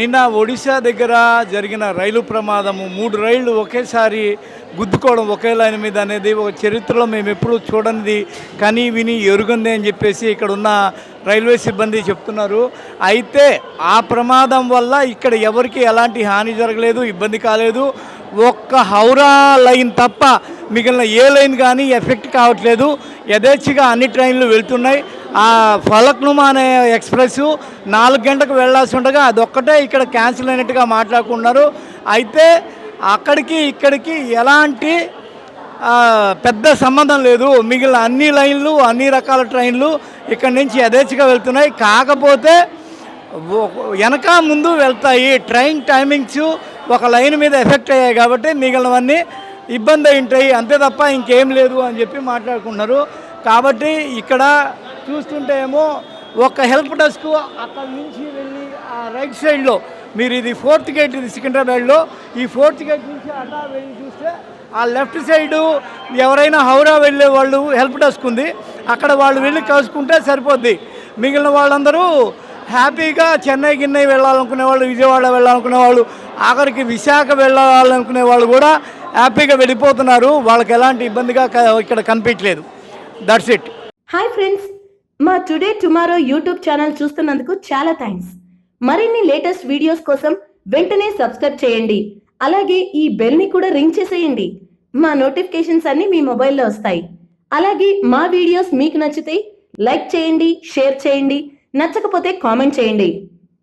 నిన్న ఒడిశా దగ్గర జరిగిన రైలు ప్రమాదము. మూడు రైళ్ళు ఒకేసారి గుద్దుకోవడం ఒకే లైన్ మీద అనేది ఒక చరిత్రలో మేము ఎప్పుడూ చూడనిది. కని విని ఎరుగంది అని చెప్పేసి ఇక్కడ ఉన్న రైల్వే సిబ్బంది చెప్తున్నారు. అయితే ఆ ప్రమాదం వల్ల ఇక్కడ ఎవరికి ఎలాంటి హాని జరగలేదు ఇబ్బంది కాలేదు. ఒక్క హౌరా లైన్ తప్ప మిగిలిన ఏ లైన్ కానీ ఎఫెక్ట్ కావట్లేదు. యథేచ్ఛగా అన్ని ట్రైన్లు వెళ్తున్నాయి. ఆ ఫలక్నుమా అనే ఎక్స్ప్రెస్ నాలుగు గంటలకు వెళ్ళాల్సి ఉండగా అదొక్కటే ఇక్కడ క్యాన్సిల్ అయినట్టుగా మాట్లాడుకున్నారు. అయితే అక్కడికి ఇక్కడికి ఎలాంటి పెద్ద సంబంధం లేదు. మిగిలిన అన్ని లైన్లు అన్ని రకాల ట్రైన్లు ఇక్కడి నుంచి యథేచ్ఛగా వెళ్తున్నాయి. కాకపోతే వెనక ముందు వెళ్తాయి ట్రైన్ టైమింగ్స్ ఒక లైన్ మీద ఎఫెక్ట్ అయ్యాయి కాబట్టి మిగిలినవన్నీ ఇబ్బంది అయి ఉంటాయి అంతే తప్ప ఇంకేం లేదు అని చెప్పి మాట్లాడుకున్నారు కాబట్టి ఇక్కడ చూస్తుంటే ఏమో ఒక హెల్ప్ డెస్క్ అక్కడ నుంచి వెళ్ళి ఆ రైట్ సైడ్లో మీరు ఇది ఫోర్త్ గేట్ ఇది సికింద్రాబాద్లో ఈ ఫోర్త్ గేట్ నుంచి అటా వెళ్ళి చూస్తే ఆ లెఫ్ట్ సైడు ఎవరైనా హౌరా వెళ్ళే వాళ్ళు హెల్ప్ డెస్క్ ఉంది. అక్కడ వాళ్ళు వెళ్ళి కలుసుకుంటే సరిపోద్ది. మిగిలిన వాళ్ళందరూ హ్యాపీగా చెన్నై గిన్నై వెళ్ళాలనుకునే వాళ్ళు విజయవాడ వెళ్ళాలనుకునే వాళ్ళు ఆఖరికి విశాఖ వెళ్ళాలనుకునే వాళ్ళు కూడా హ్యాపీగా వెళ్ళిపోతున్నారు. వాళ్ళకి ఎలాంటి ఇబ్బందిగా ఇక్కడ కనిపించలేదు. దట్స్ ఇట్ హాయ్ ఫ్రెండ్స్ మా టుడే టుమారో యూట్యూబ్ ఛానల్ చూస్తున్నందుకు చాలా థ్యాంక్స్ మరిన్ని లేటెస్ట్ వీడియోస్ కోసం వెంటనే సబ్స్క్రైబ్ చేయండి. అలాగే ఈ బెల్ని కూడా రింగ్ చేసేయండి. మా నోటిఫికేషన్స్ అన్నీ మీ మొబైల్లో వస్తాయి. అలాగే మా వీడియోస్ మీకు నచ్చితే లైక్ చేయండి షేర్ చేయండి. నచ్చకపోతే కామెంట్ చేయండి.